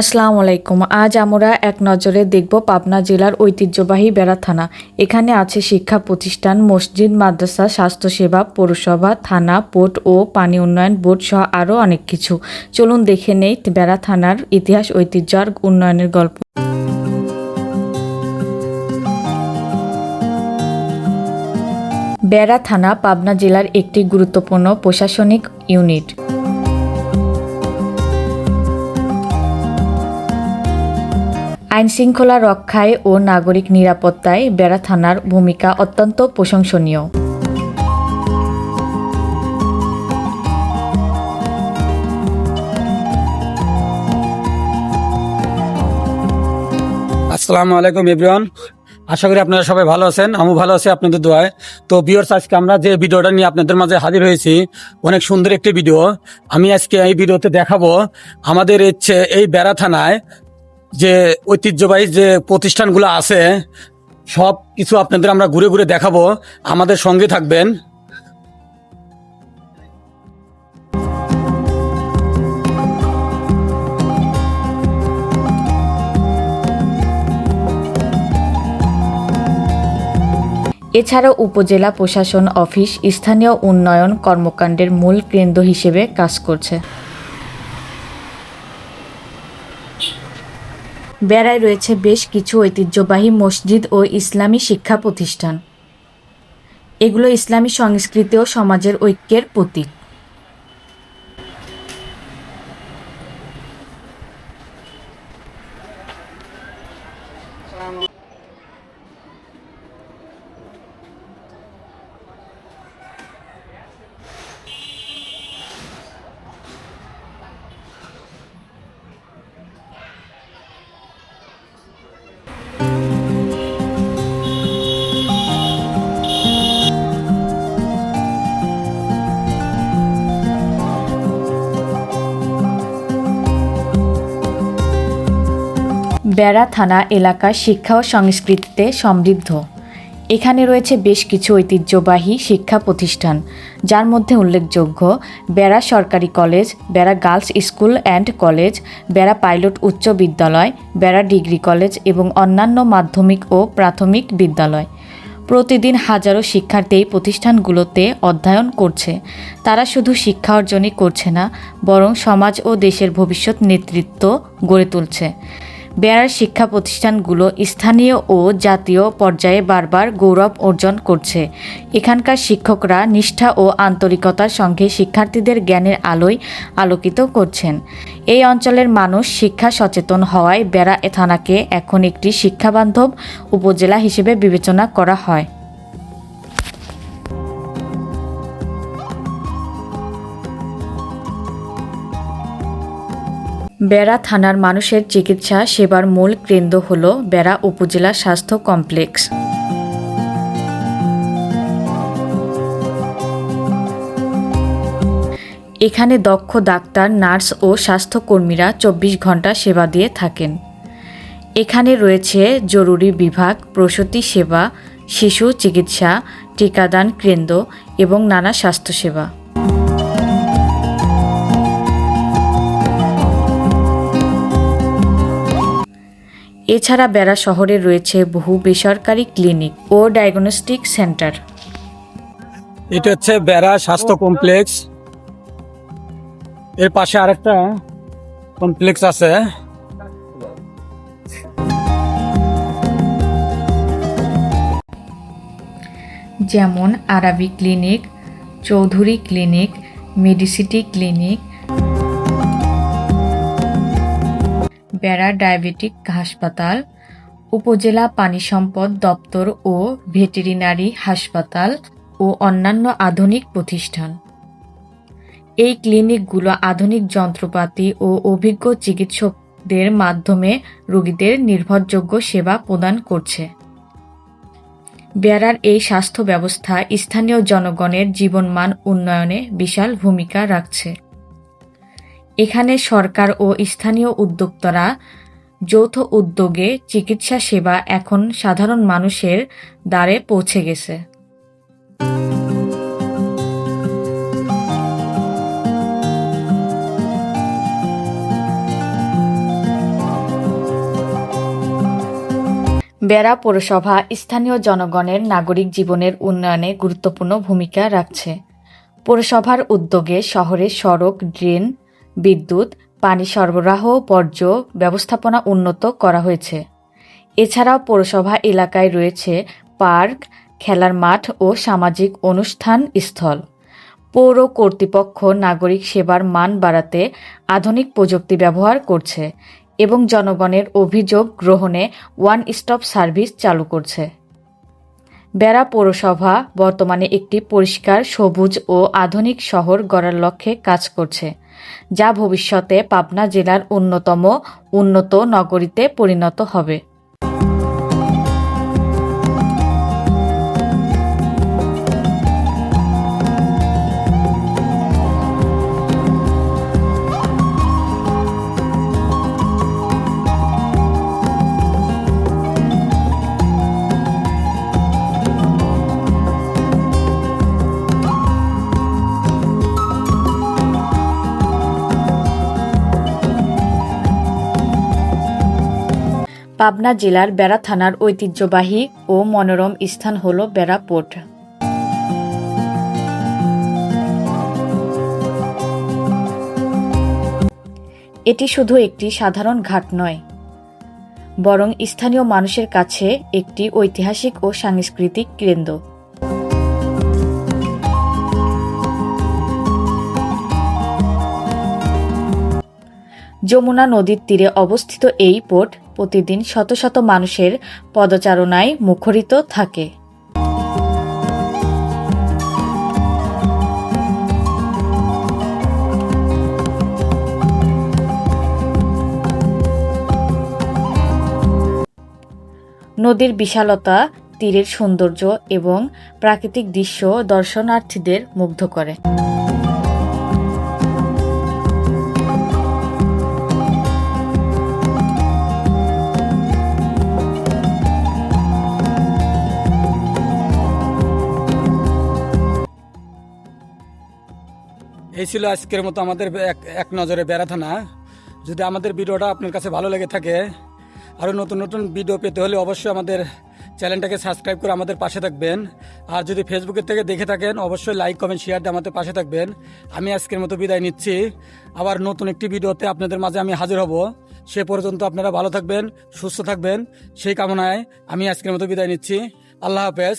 আসসালামু আলাইকুম। আজ আমরা এক নজরে দেখব পাবনা জেলার ঐতিহ্যবাহী বেড়া থানা। এখানে আছে শিক্ষা প্রতিষ্ঠান, মসজিদ, মাদ্রাসা, স্বাস্থ্যসেবা, পৌরসভা, থানা, পোর্ট ও পানি উন্নয়ন বোর্ড সহ আরও অনেক কিছু। চলুন দেখে নেই বেড়া থানার ইতিহাস, ঐতিহ্য আর উন্নয়নের গল্প। বেড়া থানা পাবনা জেলার একটি গুরুত্বপূর্ণ প্রশাসনিক ইউনিট। আইন শৃঙ্খলা রক্ষায় ও নাগরিক নিরাপত্তায় বেড়া থানার ভূমিকা অত্যন্ত প্রশংসনীয়। আসসালামু আলাইকুম, এভরিওয়ান। আশা করি আপনারা সবাই ভালো আছেন আমি ভালো আছি আপনাদের দোয়ায়। তো বিয়র্স আজকে আমরা যে ভিডিওটা নিয়ে আপনাদের মাঝে হাজির হয়েছি, অনেক সুন্দর একটি ভিডিও। আমি আজকে এই ভিডিওতে দেখাবো আমাদের এই বেড়া থানায় যে ঐতিহ্যবাহী যে প্রতিষ্ঠানগুলো আছে, সব কিছু আপনাদের আমরা ঘুরে ঘুরে দেখাবো। আমাদের সঙ্গে থাকবেন। এছাড়াও উপজেলা প্রশাসন অফিস স্থানীয় উন্নয়ন কর্মকাণ্ডের মূল কেন্দ্র হিসেবে কাজ করছে। বেড়ায় রয়েছে বেশ কিছু ঐতিহ্যবাহী মসজিদ ও ইসলামী শিক্ষা প্রতিষ্ঠান। এগুলো ইসলামী সংস্কৃতি ও সমাজের ঐক্যের প্রতীক। বেড়া থানা এলাকা শিক্ষা ও সংস্কৃতিতে সমৃদ্ধ। এখানে রয়েছে বেশ কিছু ঐতিহ্যবাহী শিক্ষা প্রতিষ্ঠান, যার মধ্যে উল্লেখযোগ্য বেড়া সরকারি college, Bera girls school and college, Bera pilot উচ্চ বিদ্যালয়, বেড়া ডিগ্রি কলেজ এবং অন্যান্য মাধ্যমিক ও প্রাথমিক বিদ্যালয়। প্রতিদিন হাজারো শিক্ষার্থী এই প্রতিষ্ঠানগুলোতে অধ্যয়ন করছে। তারা শুধু শিক্ষা অর্জনই করছে না, বরং সমাজ ও দেশের ভবিষ্যৎ নেতৃত্ব গড়ে তুলছে। বেড়ার শিক্ষা প্রতিষ্ঠানগুলো স্থানীয় ও জাতীয় পর্যায়ে বারবার গৌরব অর্জন করছে। এখানকার শিক্ষকরা নিষ্ঠা ও আন্তরিকতার সঙ্গে শিক্ষার্থীদের জ্ঞানের আলোয় আলোকিত করছেন। এই অঞ্চলের মানুষ শিক্ষা সচেতন হওয়ায় বেড়া থানাকে এখন একটি শিক্ষাবান্ধব উপজেলা হিসেবে বিবেচনা করা হয়। বেড়া থানার মানুষের চিকিৎসা সেবার মূল কেন্দ্র হল বেড়া উপজেলা স্বাস্থ্য কমপ্লেক্স। এখানে দক্ষ ডাক্তার, নার্স ও স্বাস্থ্যকর্মীরা চব্বিশ ঘণ্টা সেবা দিয়ে থাকেন। এখানে রয়েছে জরুরি বিভাগ, প্রসূতি সেবা, শিশু চিকিৎসা, টিকাদান কেন্দ্র এবং নানা স্বাস্থ্যসেবা। এছাড়া বেড়া শহরে রয়েছে বহু বেসরকারি ক্লিনিক ও ডায়াগনস্টিক সেন্টার। এটা হচ্ছে বেড়া স্বাস্থ্য কমপ্লেক্স। এর পাশে আরেকটা কমপ্লেক্স আছে। যেমন Arabi clinic Chowdhury clinic Medicity clinic Bera diabetic হাসপাতাল, উপজেলা পানি সম্পদ দপ্তর ও ভেটেরিনারি হাসপাতাল ও অন্যান্য আধুনিক প্রতিষ্ঠান। এই ক্লিনিকগুলো আধুনিক যন্ত্রপাতি ও অভিজ্ঞ চিকিৎসকদের মাধ্যমে রোগীদের নির্ভরযোগ্য সেবা প্রদান করছে। বেড়ার এই স্বাস্থ্য ব্যবস্থা স্থানীয় জনগণের জীবনমান উন্নয়নে বিশাল ভূমিকা রাখছে। এখানে সরকার ও স্থানীয় উদ্যোক্তারা যৌথ উদ্যোগে চিকিৎসা সেবা এখন সাধারণ মানুষের দ্বারে পৌঁছে গেছে। বেড়া পৌরসভা স্থানীয় জনগণের নাগরিক জীবনের উন্নয়নে গুরুত্বপূর্ণ ভূমিকা রাখছে। পৌরসভার উদ্যোগে শহরে সড়ক, ড্রেন বিদ্যুৎ, পানি সরবরাহ, বর্জ্য ব্যবস্থাপনা উন্নত করা হয়েছে। এছাড়াও পৌরসভা এলাকায় রয়েছে পার্ক, খেলার মাঠ ও সামাজিক অনুষ্ঠান স্থল। পৌর কর্তৃপক্ষ নাগরিক সেবার মান বাড়াতে আধুনিক প্রযুক্তি ব্যবহার করছে এবং জনগণের অভিযোগ গ্রহণে ওয়ান স্টপ সার্ভিস চালু করছে। বেড়া পৌরসভা বর্তমানে একটি পরিষ্কার, সবুজ ও আধুনিক শহর গড়ার লক্ষ্যে কাজ করছে। যা ভবিষ্যতে পাবনা জেলার অন্যতম উন্নত নগরীতে পরিণত হবে। পাবনা জেলার বেড়া থানার ঐতিহ্যবাহী ও মনোরম স্থান হল বেড়া পোর্ট। এটি শুধু একটি সাধারণ ঘাট নয়, বরং স্থানীয় মানুষের কাছে একটি ঐতিহাসিক ও সাংস্কৃতিক কেন্দ্র। যমুনা নদীর তীরে অবস্থিত এই পোর্ট প্রতিদিন শত শত মানুষের পদচারণায় মুখরিত থাকে। নদীর বিশালতা, তীরের সৌন্দর্য এবং প্রাকৃতিক দৃশ্য দর্শনার্থীদের মুগ্ধ করে। এই ছিল আজকের মতো আমাদের এক নজরে বেড়াথানা যদি আমাদের ভিডিওটা আপনার কাছে ভালো লেগে থাকে আরও নতুন নতুন ভিডিও পেতে হলে অবশ্যই আমাদের চ্যানেলটাকে সাবস্ক্রাইব করে আমাদের পাশে থাকবেন। আর যদি ফেসবুকের থেকে দেখে থাকেন, অবশ্যই লাইক কমেন্ট শেয়ার দিয়ে আমাদের পাশে থাকবেন। আমি আজকের মতো বিদায় নিচ্ছি। আবার নতুন একটি ভিডিওতে আপনাদের মাঝে আমি হাজির হব। সে পর্যন্ত আপনারা ভালো থাকবেন, সুস্থ থাকবেন। সেই কামনায় আমি আজকের মতো বিদায় নিচ্ছি। আল্লাহ হাফেজ।